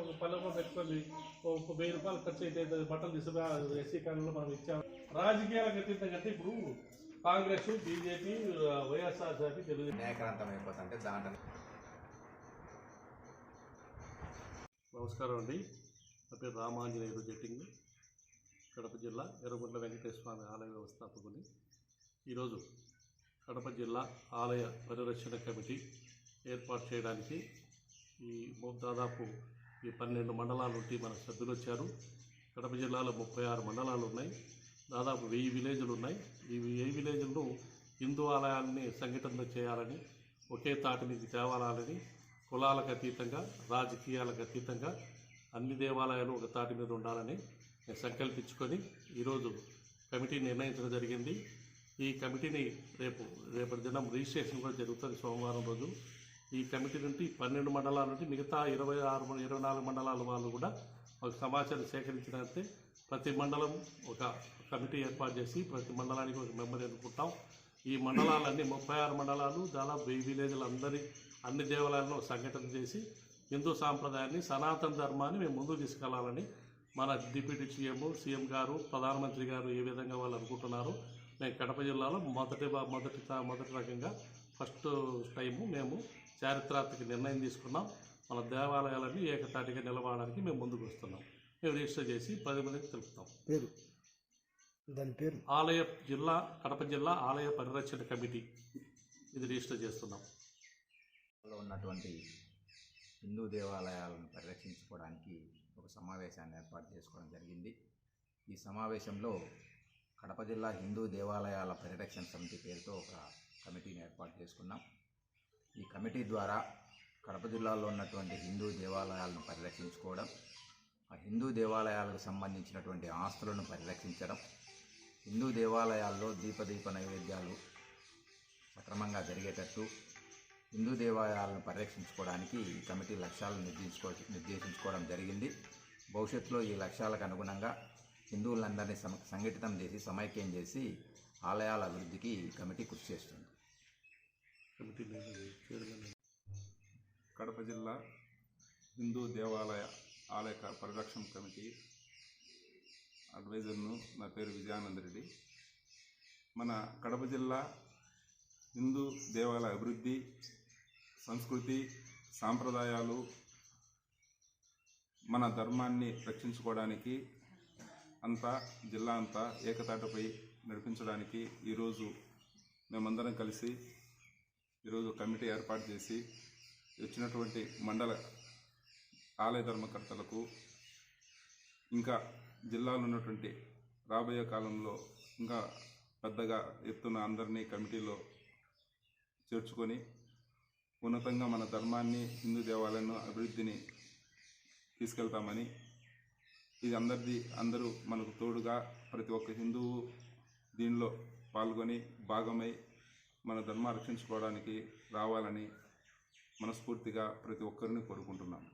ఒక పల్లెలో పెట్టుకొని ఒక వెయ్యి రూపాయలు ఖర్చు అయితే బట్టలు తీసుకురా ఎస్సీ కార్డులో మనం ఇచ్చాం. రాజకీయాలకు అతీతంగా అంటే ఇప్పుడు కాంగ్రెస్ బీజేపీ వైఎస్ఆర్సీపీ న్యాయక్రాంతం అయిపోతుంటే దాంట్లో నమస్కారం అండి. నా పేరు రామాంజనేయులు జట్టింగ్ కడప జిల్లా ఎర్రగుంట్ల వెంకటేశ్వర స్వామి ఆలయ వ్యవస్థాపకుని. ఈరోజు కడప జిల్లా ఆలయ పరిరక్షణ కమిటీ ఏర్పాటు చేయడానికి ఈ దాదాపు ఈ పన్నెండు మండలాల నుండి మన సభ్యులు వచ్చారు. కడప జిల్లాలో ముప్పై ఆరు మండలాలు ఉన్నాయి. దాదాపు వెయ్యి విలేజ్లు ఉన్నాయి. ఈ వెయ్యి విలేజ్లను హిందూ ఆలయాల్ని సంఘటన చేయాలని ఒకే తాటి మీద తేవాలని కులాలకు అతీతంగా రాజకీయాలకు అతీతంగా అన్ని దేవాలయాలు ఒక తాటి మీద ఉండాలని నేను సంకల్పించుకొని ఈరోజు కమిటీ నిర్ణయించడం జరిగింది. ఈ కమిటీని రేపు రేపటి దినం రిజిస్ట్రేషన్ కూడా జరుగుతుంది సోమవారం రోజు. ఈ కమిటీ నుండి పన్నెండు మండలాల నుండి మిగతా ఇరవై ఆరు ఇరవై నాలుగు మండలాల వాళ్ళు కూడా ఒక సమాచారం సేకరించినంతే ప్రతి మండలం ఒక కమిటీ ఏర్పాటు చేసి ప్రతి మండలానికి ఒక మెంబర్ ఎన్నుకుంటాం. ఈ మండలాలన్నీ ముప్పై ఆరు మండలాలు దాదాపు వెయ్యి విలేజ్లు అందరి అన్ని దేవాలయాలను సంఘటన చేసి హిందూ సాంప్రదాయాన్ని సనాతన ధర్మాన్ని మేము ముందుకు తీసుకెళ్ళాలని మన డిప్యూటీ సీఎం సీఎం గారు ప్రధానమంత్రి గారు ఏ విధంగా వాళ్ళు అనుకుంటున్నారు మేము కడప జిల్లాలో మొదటి మొదటి మొదటి రకంగా ఫస్ట్ టైము మేము చారిత్రాత్మక నిర్ణయం తీసుకున్నాం. మన దేవాలయాలన్నీ ఏకతాటిగా నిలబడడానికి మేము ముందుకు వస్తున్నాం. మేము రిజిస్టర్ చేసి పది మందికి తెలుపుతాం. పేరు? దాని పేరు? ఆలయ జిల్లా కడప జిల్లా ఆలయ పరిరక్షణ కమిటీ. ఇది రిజిస్టర్ చేస్తున్నాం. ఉన్నటువంటి హిందూ దేవాలయాలను పరిరక్షించుకోవడానికి ఒక సమావేశాన్ని ఏర్పాటు చేసుకోవడం జరిగింది. ఈ సమావేశంలో కడప జిల్లా హిందూ దేవాలయాల పరిరక్షణ సమితి పేరుతో ఒక కమిటీని ఏర్పాటు చేసుకున్నాం. ఈ కమిటీ ద్వారా కడప జిల్లాలో ఉన్నటువంటి హిందూ దేవాలయాలను పరిరక్షించుకోవడం ఆ హిందూ దేవాలయాలకు సంబంధించినటువంటి ఆస్తులను పరిరక్షించడం హిందూ దేవాలయాల్లో దీపదీప నైవేద్యాలు సక్రమంగా జరిగేటట్టు హిందూ దేవాలయాలను పరిరక్షించుకోవడానికి ఈ కమిటీ లక్ష్యాలను నిర్దేశించుకో నిర్దేశించుకోవడం జరిగింది. భవిష్యత్తులో ఈ లక్ష్యాలకు అనుగుణంగా హిందువులందరినీ సమ సంఘటితం చేసి సమైక్యం చేసి ఆలయాల అభివృద్ధికి ఈ కమిటీ కృషి చేస్తుంది కమిటీ చైర్మన్ కడప జిల్లా హిందూ దేవాలయ ఆలయ పరిరక్షణ కమిటీ అడ్వైజర్ను నా పేరు విజయానంద రెడ్డి మన కడప జిల్లా హిందూ దేవాలయ అభివృద్ధి సంస్కృతి సాంప్రదాయాలు మన ధర్మాన్ని రక్షించుకోవడానికి అంతా జిల్లా అంతా ఏకతాటపై నడిపించడానికి ఈరోజు మేమందరం కలిసి ఈరోజు కమిటీ ఏర్పాటు చేసి వచ్చినటువంటి మండల ఆలయ ధర్మకర్తలకు ఇంకా జిల్లాలో ఉన్నటువంటి రాబోయే కాలంలో ఇంకా పెద్దగా ఎత్తున అందరినీ కమిటీలో చేర్చుకొని ఉన్నతంగా మన ధర్మాన్ని హిందూ దేవాలయాన్ని అభివృద్ధిని తీసుకెళ్తామని ఇది అందరిది అందరూ మనకు తోడుగా ప్రతి ఒక్క హిందువు దీనిలో పాల్గొని భాగమై మన ధర్మ రక్షించుకోవడానికి రావాలని మనస్ఫూర్తిగా ప్రతి ఒక్కరిని కోరుకుంటున్నాను